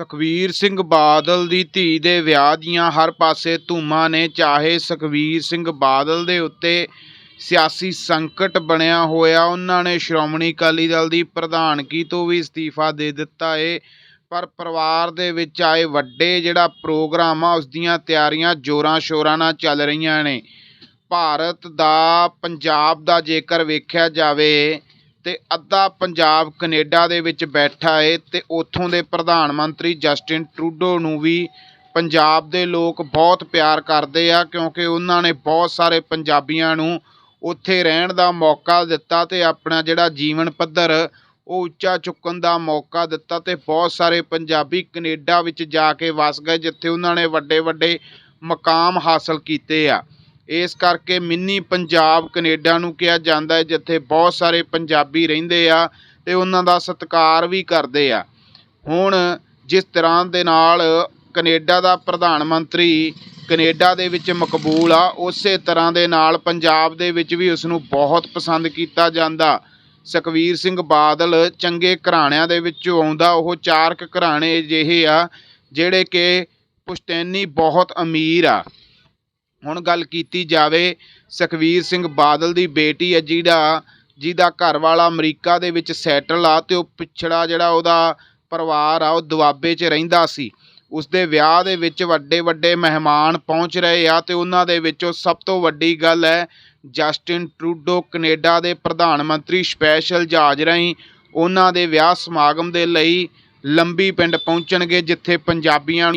ਸੁਖਬੀਰ ਸਿੰਘ ਬਾਦਲ ਦੀ ਧੀ ਦੇ ਵਿਆਹ ਦੀਆਂ ਹਰ ਪਾਸੇ ਧੂਮਾਂ ਨੇ, ਚਾਹੇ ਸੁਖਬੀਰ ਸਿੰਘ ਬਾਦਲ ਦੇ ਉੱਤੇ ਸਿਆਸੀ ਸੰਕਟ ਬਣਿਆ ਹੋਇਆ, ਉਹਨਾਂ ਨੇ ਸ਼੍ਰੋਮਣੀ ਅਕਾਲੀ ਦਲ ਦੀ ਪ੍ਰਧਾਨਗੀ ਤੋਂ ਵੀ ਅਸਤੀਫਾ ਦੇ ਦਿੱਤਾ ਏ। ਪਰ ਪਰਿਵਾਰ ਦੇ ਵਿੱਚ ਆਏ ਵੱਡੇ ਜਿਹੜਾ ਪ੍ਰੋਗਰਾਮ ਆ, ਉਸ ਦੀਆਂ ਤਿਆਰੀਆਂ ਜ਼ੋਰਾਂ ਸ਼ੋਰਾਂ ਨਾਲ ਚੱਲ ਰਹੀਆਂ ਨੇ। ਭਾਰਤ ਦਾ, ਪੰਜਾਬ ਦਾ ਜੇਕਰ ਵੇਖਿਆ ਜਾਵੇ ਅਤੇ ਅੱਧਾ ਪੰਜਾਬ ਕਨੇਡਾ ਦੇ ਵਿੱਚ ਬੈਠਾ ਏ ਅਤੇ ਉੱਥੋਂ ਦੇ ਪ੍ਰਧਾਨ ਮੰਤਰੀ ਜਸਟਿਨ ਟਰੂਡੋ ਨੂੰ ਵੀ ਪੰਜਾਬ ਦੇ ਲੋਕ ਬਹੁਤ ਪਿਆਰ ਕਰਦੇ ਆ ਕਿਉਂਕਿ ਉਹਨਾਂ ਨੇ ਬਹੁਤ ਸਾਰੇ ਪੰਜਾਬੀਆਂ ਨੂੰ ਉੱਥੇ ਰਹਿਣ ਦਾ ਮੌਕਾ ਦਿੱਤਾ ਅਤੇ ਆਪਣਾ ਜਿਹੜਾ ਜੀਵਨ ਪੱਧਰ, ਉਹ ਉੱਚਾ ਚੁੱਕਣ ਦਾ ਮੌਕਾ ਦਿੱਤਾ ਅਤੇ ਬਹੁਤ ਸਾਰੇ ਪੰਜਾਬੀ ਕਨੇਡਾ ਵਿੱਚ ਜਾ ਕੇ ਵਸ ਗਏ, ਜਿੱਥੇ ਉਹਨਾਂ ਨੇ ਵੱਡੇ ਵੱਡੇ ਮਕਾਮ ਹਾਸਲ ਕੀਤੇ ਆ। ਇਸ ਕਰਕੇ ਮਿੰਨੀ ਪੰਜਾਬ ਕੈਨੇਡਾ ਨੂੰ ਕਿਹਾ ਜਾਂਦਾ ਹੈ, ਜਿੱਥੇ ਬਹੁਤ ਸਾਰੇ ਪੰਜਾਬੀ ਰਹਿੰਦੇ ਆ ਤੇ ਉਹਨਾਂ ਦਾ ਸਤਿਕਾਰ ਵੀ ਕਰਦੇ ਆ। ਹੁਣ ਜਿਸ ਤਰ੍ਹਾਂ ਦੇ ਨਾਲ ਕੈਨੇਡਾ ਦਾ ਪ੍ਰਧਾਨ ਮੰਤਰੀ ਕੈਨੇਡਾ ਦੇ ਵਿੱਚ ਮਕਬੂਲ ਆ, ਉਸੇ ਤਰ੍ਹਾਂ ਦੇ ਨਾਲ ਪੰਜਾਬ ਦੇ ਵਿੱਚ ਵੀ ਉਸ ਨੂੰ ਬਹੁਤ ਪਸੰਦ ਕੀਤਾ ਜਾਂਦਾ। ਸੁਖਬੀਰ ਸਿੰਘ ਬਾਦਲ ਚੰਗੇ ਘਰਾਣਿਆਂ ਦੇ ਵਿੱਚੋਂ ਆਉਂਦਾ, ਉਹ ਚਾਰਕ ਘਰਾਣੇ ਅਜਿਹੇ ਆ, ਜਿਹੜੇ ਕਿ ਪੁਸ਼ਤੈਨੀ ਬਹੁਤ ਅਮੀਰ ਆ। ਹੁਣ ਗੱਲ ਕੀਤੀ ਜਾਵੇ ਸੁਖਬੀਰ ਸਿੰਘ ਬਾਦਲ ਦੀ ਬੇਟੀ ਹੈ ਜਿਹੜਾ ਜਿਹਦਾ ਘਰ ਵਾਲਾ ਅਮਰੀਕਾ ਦੇ ਵਿੱਚ ਸੈਟਲ ਆ ਤੇ ਉਹ ਪਿਛੜਾ ਜਿਹੜਾ ਉਹਦਾ ਪਰਿਵਾਰ ਆ, ਉਹ ਦੁਆਬੇ 'ਚ ਰਹਿੰਦਾ ਸੀ। ਉਸ ਦੇ ਵਿਆਹ ਦੇ ਵਿੱਚ ਵੱਡੇ ਵੱਡੇ ਮਹਿਮਾਨ ਪਹੁੰਚ ਰਹੇ ਆ ਤੇ ਉਹਨਾਂ ਦੇ ਵਿੱਚੋਂ ਸਭ ਤੋਂ ਵੱਡੀ ਗੱਲ ਹੈ ਜਸਟਿਨ ਟਰੂਡੋ, ਕੈਨੇਡਾ ਦੇ ਪ੍ਰਧਾਨ ਮੰਤਰੀ, ਸਪੈਸ਼ਲ ਜਹਾਜ਼ ਰਾਹੀਂ ਉਹਨਾਂ ਦੇ ਵਿਆਹ ਸਮਾਗਮ ਦੇ ਲਈ ਲੰਬੀ ਪਿੰਡ ਪਹੁੰਚਣਗੇ, ਜਿੱਥੇ ਪੰਜਾਬੀਆਂ